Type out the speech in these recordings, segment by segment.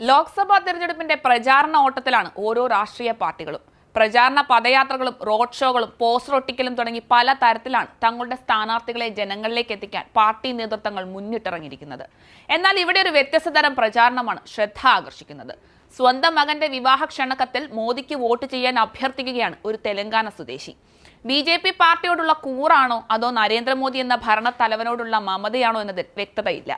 ലോക്സഭാ തെരഞ്ഞെടുപ്പിന്റെ പ്രചാരണ ഓട്ടത്തിലാണ് ഓരോ രാഷ്ട്രീയ പാർട്ടികളും. പ്രചാരണ പദയാത്രകളും റോഡ് ഷോകളും പോസ്റ്റർ ഒട്ടിക്കലും തുടങ്ങി പല തരത്തിലാണ് തങ്ങളുടെ സ്ഥാനാർത്ഥികളെ ജനങ്ങളിലേക്ക് എത്തിക്കാൻ പാർട്ടി നേതൃത്വങ്ങൾ മുന്നിട്ടിറങ്ങിയിരിക്കുന്നത്. എന്നാൽ ഇവിടെ ഒരു വ്യത്യസ്ത തരം പ്രചാരണമാണ് ശ്രദ്ധ ആകർഷിക്കുന്നത്. സ്വന്തം മകന്റെ വിവാഹ ക്ഷണക്കത്തിൽ മോദിക്ക് വോട്ട് ചെയ്യാൻ അഭ്യർത്ഥിക്കുകയാണ് ഒരു തെലങ്കാന സ്വദേശി. ബി ജെ പി പാർട്ടിയോടുള്ള കൂറാണോ അതോ നരേന്ദ്രമോദി എന്ന ഭരണ തലവനോടുള്ള മമതയാണോ എന്നതിൽ വ്യക്തതയില്ല.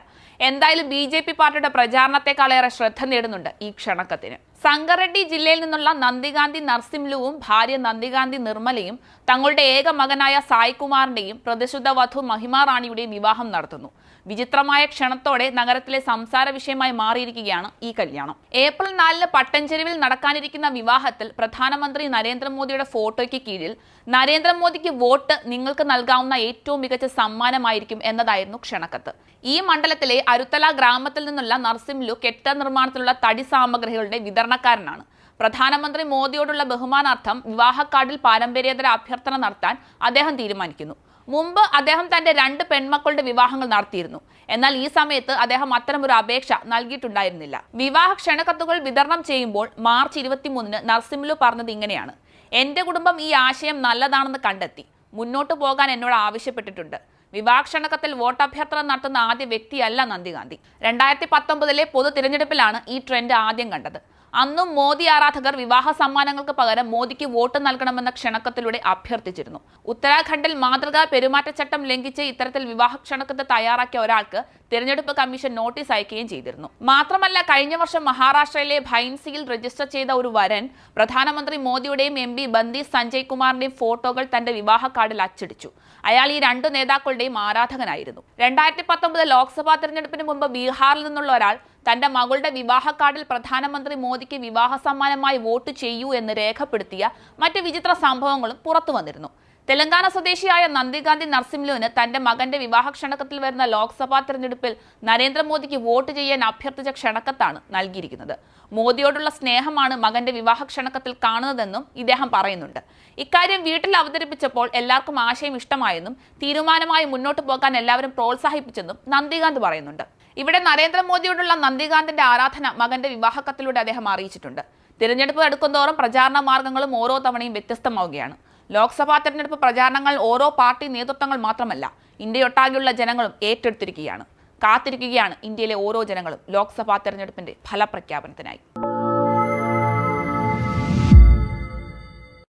എന്തായാലും ബി ജെ പി പാർട്ടിയുടെ പ്രചാരണത്തെക്കാളേറെ ശ്രദ്ധ നേടുന്നുണ്ട് ഈ ക്ഷണക്കത്തിന്. സംഗറെഡ്ഡി ജില്ലയിൽ നിന്നുള്ള നന്ദികാന്തി നർസിംലുവും ഭാര്യ നന്ദികാന്തി നിർമ്മലയും തങ്ങളുടെ ഏക മകനായ സായ്കുമാറിന്റെയും പ്രതിശുദ്ധ വധു മഹിമ റാണിയുടെയും വിവാഹം നടത്തുന്നു. വിചിത്രമായ ക്ഷണത്തോടെ നഗരത്തിലെ സംസാര വിഷയമായി മാറിയിരിക്കുകയാണ് ഈ കല്യാണം. ഏപ്രിൽ നാലിന് പട്ടഞ്ചെരുവിൽ നടക്കാനിരിക്കുന്ന വിവാഹത്തിൽ പ്രധാനമന്ത്രി നരേന്ദ്രമോദിയുടെ ഫോട്ടോയ്ക്ക് കീഴിൽ നരേന്ദ്രമോദിക്ക് വോട്ട് നിങ്ങൾക്ക് നൽകാവുന്ന ഏറ്റവും മികച്ച സമ്മാനമായിരിക്കും എന്നതായിരുന്നു ക്ഷണക്കത്ത്. ഈ മണ്ഡലത്തിലെ അരുത്തല ഗ്രാമത്തിൽ നിന്നുള്ള നർസിംലു കെട്ടിട നിർമ്മാണത്തിലുള്ള തടി സാമഗ്രികളുടെ വിതരണക്കാരനാണ് പ്രധാനമന്ത്രി മോദിയോടുള്ള ബഹുമാനാർത്ഥം വിവാഹക്കാർഡിൽ പാരമ്പര്യേതര അഭ്യർത്ഥന നടത്താൻ അദ്ദേഹം തീരുമാനിക്കുന്നു. മുമ്പ് അദ്ദേഹം തന്റെ രണ്ട് പെൺമക്കളുടെ വിവാഹങ്ങൾ നടത്തിയിരുന്നു. എന്നാൽ ഈ സമയത്ത് അദ്ദേഹം അത്തരമൊരു അപേക്ഷ നൽകിയിട്ടുണ്ടായിരുന്നില്ല. വിവാഹ ക്ഷണക്കത്തുകൾ വിതരണം ചെയ്യുമ്പോൾ മാർച്ച് ഇരുപത്തിമൂന്നിന് നർസിംലു പറഞ്ഞത് ഇങ്ങനെയാണ്. എന്റെ കുടുംബം ഈ ആശയം നല്ലതാണെന്ന് കണ്ടെത്തി. മുന്നോട്ടു പോകാൻ എന്നോട് ആവശ്യപ്പെട്ടിട്ടുണ്ട്. വിവാഹ ക്ഷണക്കത്തിൽ വോട്ടഭ്യർത്ഥന നടത്തുന്ന ആദ്യ വ്യക്തിയല്ല നന്ദിഗാന്ധി. രണ്ടായിരത്തി പത്തൊമ്പതിലെ പൊതു തിരഞ്ഞെടുപ്പിലാണ് ഈ ട്രെൻഡ് ആദ്യം കണ്ടത്. അന്നും മോദി ആരാധകർ വിവാഹ സമ്മാനങ്ങൾക്ക് പകരം മോദിക്ക് വോട്ട് നൽകണമെന്ന ക്ഷണക്കത്തിലൂടെ അഭ്യർത്ഥിച്ചിരുന്നു. ഉത്തരാഖണ്ഡിൽ മാതൃകാ പെരുമാറ്റച്ചട്ടം ലംഘിച്ച് ഇത്തരത്തിൽ വിവാഹ ക്ഷണക്കത്ത് തയ്യാറാക്കിയ ഒരാൾക്ക് തിരഞ്ഞെടുപ്പ് കമ്മീഷൻ നോട്ടീസ് അയക്കുകയും ചെയ്തിരുന്നു. മാത്രമല്ല കഴിഞ്ഞ വർഷം മഹാരാഷ്ട്രയിലെ ഭൈൻസിയിൽ രജിസ്റ്റർ ചെയ്ത ഒരു വരൻ പ്രധാനമന്ത്രി മോദിയുടെയും എം പി ബന്ദി സഞ്ജയ് കുമാറിന്റെയും ഫോട്ടോകൾ തന്റെ വിവാഹ കാർഡിൽ അച്ചടിച്ചു. അയാൾ ഈ രണ്ട് നേതാക്കളുടെയും ആരാധകനായിരുന്നു. രണ്ടായിരത്തി പത്തൊമ്പത് ലോക്സഭാ തെരഞ്ഞെടുപ്പിന് മുമ്പ് ബീഹാറിൽ നിന്നുള്ള ഒരാൾ തന്റെ മകളുടെ വിവാഹ കാർഡിൽ പ്രധാനമന്ത്രി മോദിക്ക് വിവാഹ സമ്മാനമായി വോട്ട് ചെയ്യൂ എന്ന് രേഖപ്പെടുത്തിയ മറ്റ് വിചിത്ര സംഭവങ്ങളും പുറത്തു വന്നിരുന്നു. തെലങ്കാന സ്വദേശിയായ നന്ദിഗാന്ധി നർസിംലുവിന് തന്റെ മകന്റെ വിവാഹ ക്ഷണക്കത്തിൽ വരുന്ന ലോക്സഭാ തെരഞ്ഞെടുപ്പിൽ നരേന്ദ്രമോദിക്ക് വോട്ട് ചെയ്യാൻ അഭ്യർത്ഥിച്ച ക്ഷണക്കത്താണ് നൽകിയിരിക്കുന്നത്. മോദിയോടുള്ള സ്നേഹമാണ് മകന്റെ വിവാഹ ക്ഷണക്കത്തിൽ കാണുന്നതെന്നും ഇദ്ദേഹം പറയുന്നുണ്ട്. ഇക്കാര്യം വീട്ടിൽ അവതരിപ്പിച്ചപ്പോൾ എല്ലാവർക്കും ആശയം ഇഷ്ടമായെന്നും തീരുമാനമായി മുന്നോട്ട് പോകാൻ എല്ലാവരും പ്രോത്സാഹിപ്പിച്ചെന്നും നന്ദികാന്ത് പറയുന്നുണ്ട്. ഇവിടെ നരേന്ദ്രമോദിയോടുള്ള നന്ദികാന്തിന്റെ ആരാധന മകന്റെ വിവാഹക്കത്തിലൂടെ അദ്ദേഹം അറിയിച്ചിട്ടുണ്ട്. തിരഞ്ഞെടുപ്പ് അടുക്കുന്തോറും പ്രചാരണ മാർഗങ്ങളും ഓരോ തവണയും വ്യത്യസ്തമാവുകയാണ്. ലോക്സഭാ തെരഞ്ഞെടുപ്പ് പ്രചാരണങ്ങൾ ഓരോ പാർട്ടി നേതൃത്വങ്ങൾ മാത്രമല്ല ഇന്ത്യയൊട്ടാകെയുള്ള ജനങ്ങളും ഏറ്റെടുത്തിരിക്കുകയാണ്. കാത്തിരിക്കുകയാണ് ഇന്ത്യയിലെ ഓരോ ജനങ്ങളും ലോക്സഭാ തെരഞ്ഞെടുപ്പിന്റെ ഫലപ്രഖ്യാപനത്തിനായി.